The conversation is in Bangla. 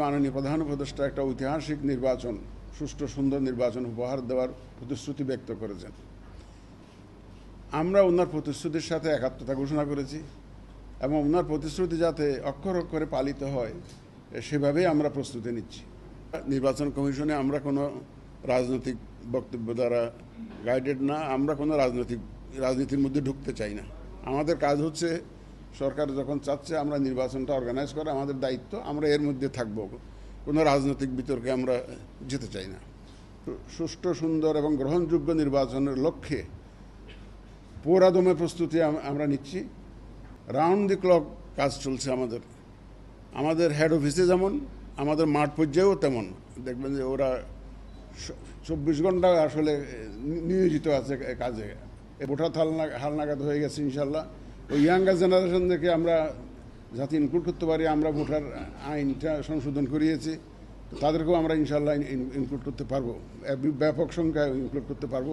মাননীয় প্রধান উপদেষ্টা একটা ঐতিহাসিক নির্বাচন, সুষ্ঠু সুন্দর নির্বাচন উপহার দেওয়ার প্রতিশ্রুতি ব্যক্ত করেছেন। আমরা ওনার প্রতিশ্রুতির সাথে একাত্মতা ঘোষণা করেছি এবং ওনার প্রতিশ্রুতি যাতে অক্ষর অক্ষরে পালিত হয়, সেভাবেই আমরা প্রস্তুতি নিচ্ছি। নির্বাচন কমিশনে আমরা কোনো রাজনৈতিক বক্তব্য দ্বারা গাইডেড না, আমরা কোনো রাজনৈতিক, রাজনীতির মধ্যে ঢুকতে চাই না। আমাদের কাজ হচ্ছে সরকার যখন চাচ্ছে আমরা নির্বাচনটা অর্গানাইজ করা, আমাদের দায়িত্ব, আমরা এর মধ্যে থাকব। কোনো রাজনৈতিক বিতর্কে আমরা যেতে চাই না। সুষ্ঠু, সুন্দর এবং গ্রহণযোগ্য নির্বাচনের লক্ষ্যে পুরাদমে প্রস্তুতি আমরা নিচ্ছি। রাউন্ড দি ক্লক কাজ চলছে আমাদের। আমাদের হেড অফিসে যেমন, আমাদের মাঠ পর্যায়েও তেমন। দেখবেন যে ওরা চব্বিশ ঘণ্টা আসলে নিয়োজিত আছে কাজে। ভোটার হালনা হালনাগাদ হয়ে গেছে ইনশাল্লাহ। ওই ইয়াঙ্গার জেনারেশন থেকে আমরা যাতে ইনক্লুড করতে পারি, আমরা ভোটার আইনটা সংশোধন করিয়েছি। তাদেরকেও আমরা ইনশাল্লাহ ইনক্লুড করতে পারব। ব্যাপক সংখ্যায় ইনক্লুড করতে পারব।